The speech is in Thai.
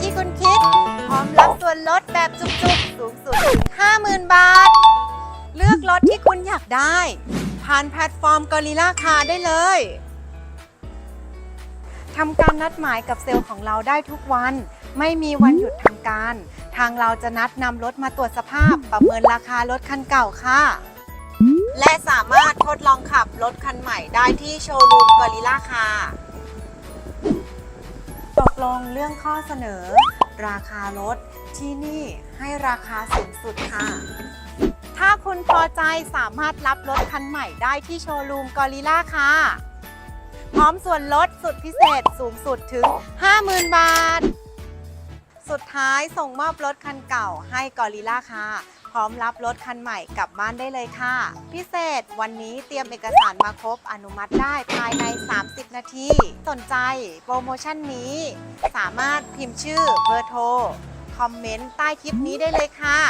ที่คุณคิด พร้อมรับส่วนลดแบบจุกๆ สูงสุดถึง 50,000 บาท เลือกรถที่คุณอยากได้ ผ่านแพลตฟอร์มกอริล่าคาได้เลยทำการนัดหมายกับเซลล์ของเราได้ทุกวัน ไม่มีวันหยุดทำการ ทางเราจะนัดนำรถมาตรวจสภาพ ประเมินราคารถคันเก่าค่ะ และสามารถทดลองขับรถคันใหม่ได้ที่โชว์รูมกอริล่าค่ะตก ลงเรื่องข้อเสนอ ราคารถที่นี่ให้ราคาสูงสุดค่ะ ถ้าคุณพอใจสามารถรับรถคันใหม่ได้ที่โชว์รูมกอริล่าค่ะ พร้อมส่วนลดสุดพิเศษสูงสุดถึง 50,000 บาท สุดท้ายส่งมอบรถคันเก่าให้กอริล่าค่ะ พร้อมรับรถคันใหม่กลับบ้านได้เลยค่ะ พิเศษวันนี้เตรียมเอกสารมาครบอนุมัติได้ภายใน 30 นาที สนใจโปรโมชั่นนี้ สามารถพิมพ์ชื่อเบอร์โทร คอมเมนต์ใต้คลิปนี้ได้เลยค่ะ